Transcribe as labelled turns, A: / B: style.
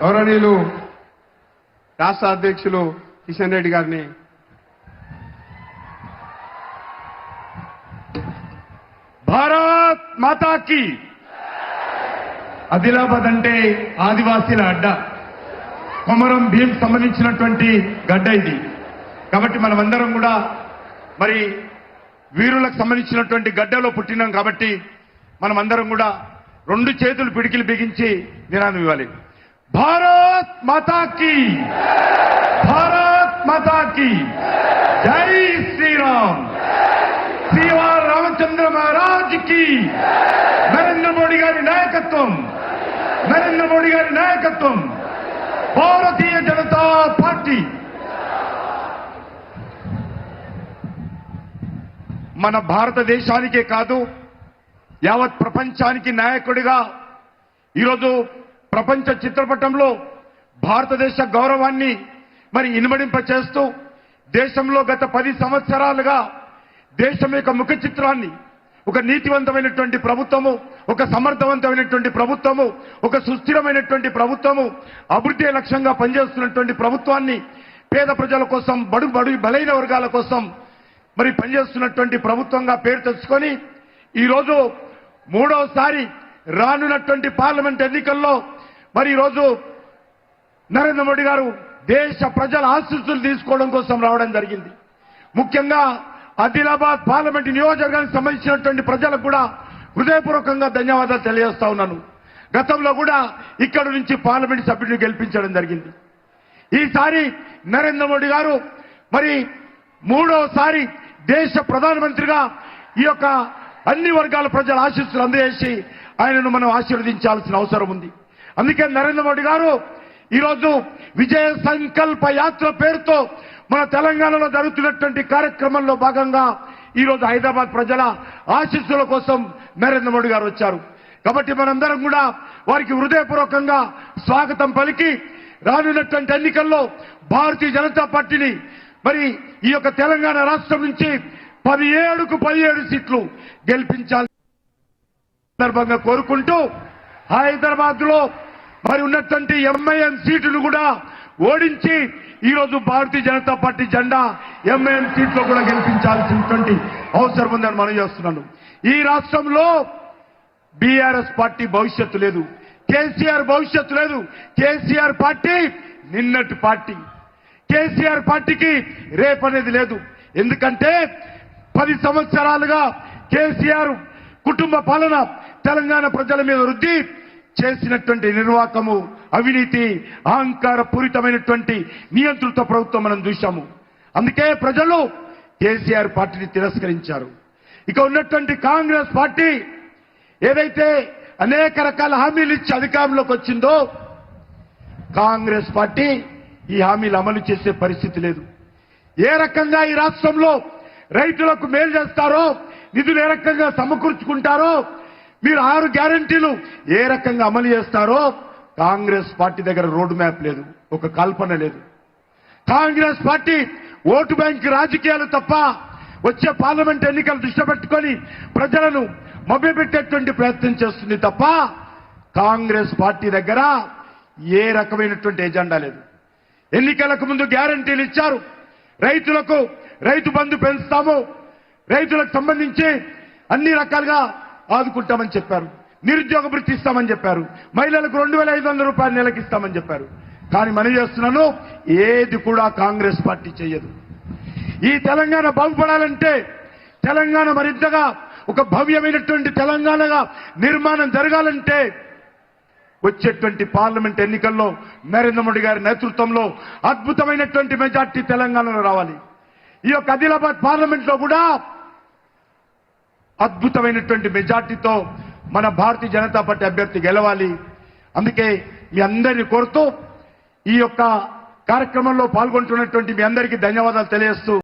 A: గౌరవనీయులు రాష్ట్ర అధ్యక్షులు కిషన్ రెడ్డి గారిని
B: భారత్ మాతాకి. ఆదిలాబాద్ అంటే ఆదివాసీల అడ్డ కొమరం భీం సంబంధించినటువంటి గడ్డ ఇది. కాబట్టి మనమందరం కూడా మరి వీరులకు సంబంధించినటువంటి గడ్డలో పుట్టినాం కాబట్టి మనమందరం కూడా రెండు చేతులు పిడికిలు బిగించి నినాదం ఇవ్వాలి. భారత్ మాతాకి భారత్ మాతాకి జై శ్రీరామ్ శ్రీవారు రామచంద్ర మహారాజ్కి నరేంద్ర మోడీ గారి నాయకత్వం నరేంద్ర మోడీ గారి నాయకత్వం భారతీయ జనతా పార్టీ మన భారతదేశానికే కాదు యావత్ ప్రపంచానికి నాయకుడిగా ఈరోజు ప్రపంచ చిత్రపటంలో భారతదేశ గౌరవాన్ని మరి ఇనుమడింప చేస్తూ దేశంలో గత పది సంవత్సరాలుగా దేశం యొక్క ముఖ చిత్రాన్ని ఒక నీతివంతమైనటువంటి ప్రభుత్వము ఒక సమర్థవంతమైనటువంటి ప్రభుత్వము ఒక సుస్థిరమైనటువంటి ప్రభుత్వము అభివృద్ధి లక్ష్యంగా పనిచేస్తున్నటువంటి ప్రభుత్వాన్ని పేద ప్రజల కోసం బడు బడు బలైన వర్గాల కోసం మరి పనిచేస్తున్నటువంటి ప్రభుత్వంగా పేరు తెచ్చుకొని ఈరోజు మూడవసారి రానున్నటువంటి పార్లమెంట్ ఎన్నికల్లో మరి ఈరోజు నరేంద్ర మోడీ గారు దేశ ప్రజల ఆశీస్సులు తీసుకోవడం కోసం రావడం జరిగింది. ముఖ్యంగా ఆదిలాబాద్ పార్లమెంట్ నియోజకవర్గానికి సంబంధించినటువంటి ప్రజలకు కూడా హృదయపూర్వకంగా ధన్యవాదాలు తెలియజేస్తా ఉన్నాను. గతంలో కూడా ఇక్కడ నుంచి పార్లమెంట్ సభ్యుడిని గెలిపించడం జరిగింది. ఈసారి నరేంద్ర మోడీ గారు మరి మూడోసారి దేశ ప్రధానమంత్రిగా ఈ యొక్క అన్ని వర్గాల ప్రజల ఆశీస్సులు అందజేసి ఆయనను మనం ఆశీర్వదించాల్సిన అవసరం ఉంది. అందుకే నరేంద్ర మోడీ గారు ఈరోజు విజయ సంకల్ప యాత్ర పేరుతో మన తెలంగాణలో జరుగుతున్నటువంటి కార్యక్రమంలో భాగంగా ఈరోజు హైదరాబాద్ ప్రజల ఆశీస్సుల కోసం నరేంద్ర మోడీ గారు వచ్చారు. కాబట్టి మనందరం కూడా వారికి హృదయపూర్వకంగా స్వాగతం పలికి రానున్నటువంటి ఎన్నికల్లో భారతీయ జనతా పార్టీని మరి ఈ యొక్క తెలంగాణ రాష్ట్రం నుంచి పదిహేడుకు పదిహేడు సీట్లు గెలిపించాలి సందర్భంగా కోరుకుంటూ హైదరాబాద్లో మరి ఉన్నటువంటి ఎంఐఎం సీటును కూడా ఓడించి ఈ రోజు భారతీయ జనతా పార్టీ జెండా ఎంఐఎం సీట్లో కూడా గెలిపించాల్సినటువంటి అవసరం ఉందని మనం చేస్తున్నాను. ఈ రాష్ట్రంలో బీఆర్ఎస్ పార్టీ భవిష్యత్తు లేదు. కేసీఆర్ భవిష్యత్తు లేదు. కేసీఆర్ పార్టీ నిన్నటి పార్టీ. కేసీఆర్ పార్టీకి రేపనేది లేదు. ఎందుకంటే పది సంవత్సరాలుగా కేసీఆర్ కుటుంబ పాలన తెలంగాణ ప్రజల మీద వృద్ధి చేసినటువంటి నిర్వాకము అవినీతి అహంకార పూరితమైనటువంటి నియంత్రిత ప్రభుత్వం మనం చూశాము. అందుకే ప్రజలు కేసీఆర్ పార్టీని తిరస్కరించారు. ఇక ఉన్నటువంటి కాంగ్రెస్ పార్టీ ఏదైతే అనేక రకాల హామీలు ఇచ్చి అధికారంలోకి వచ్చిందో కాంగ్రెస్ పార్టీ ఈ హామీలు అమలు చేసే పరిస్థితి లేదు. ఏ రకంగా ఈ రాష్ట్రంలో రైతులకు మేలు చేస్తారో నిధులు ఏ రకంగా సమకూర్చుకుంటారో మీరు ఆరు గ్యారంటీలు ఏ రకంగా అమలు చేస్తారో కాంగ్రెస్ పార్టీ దగ్గర రోడ్ మ్యాప్ లేదు ఒక కల్పన లేదు. కాంగ్రెస్ పార్టీ ఓటు బ్యాంక్ రాజకీయాలు తప్ప వచ్చే పార్లమెంట్ ఎన్నికలు దృష్టి పెట్టుకొని ప్రజలను మభ్యపెట్టేటువంటి ప్రయత్నం చేస్తుంది తప్ప కాంగ్రెస్ పార్టీ దగ్గర ఏ రకమైనటువంటి ఎజెండా లేదు. ఎన్నికలకు ముందు గ్యారంటీలు ఇచ్చారు. రైతులకు రైతు బంధు పెంచుతాము. రైతులకు సంబంధించి అన్ని రకాలుగా ఆదుకుంటామని చెప్పారు. నిరుద్యోగ వృత్తి ఇస్తామని చెప్పారు. మహిళలకు రెండు వేల ఐదు వందల రూపాయలు నెలకి ఇస్తామని చెప్పారు. కానీ మనం చేస్తున్నాను ఏది కూడా కాంగ్రెస్ పార్టీ చేయదు ఈ తెలంగాణ బాగుపడాలంటే తెలంగాణ మరింతగా ఒక భవ్యమైనటువంటి తెలంగాణగా నిర్మాణం జరగాలంటే వచ్చేటువంటి పార్లమెంట్ ఎన్నికల్లో నరేంద్ర మోడీ గారి నేతృత్వంలో అద్భుతమైనటువంటి మెజార్టీ తెలంగాణలో రావాలి. ఈ యొక్క ఆదిలాబాద్ పార్లమెంట్లో కూడా అద్భుతమైనటువంటి మెజార్టీతో మన భారతీయ జనతా పార్టీ అభ్యర్థి గెలవాలి. అందుకే మీ అందరిని కోరుతూ ఈ యొక్క కార్యక్రమంలో పాల్గొంటున్నటువంటి మీ అందరికీ ధన్యవాదాలు తెలియజేస్తూ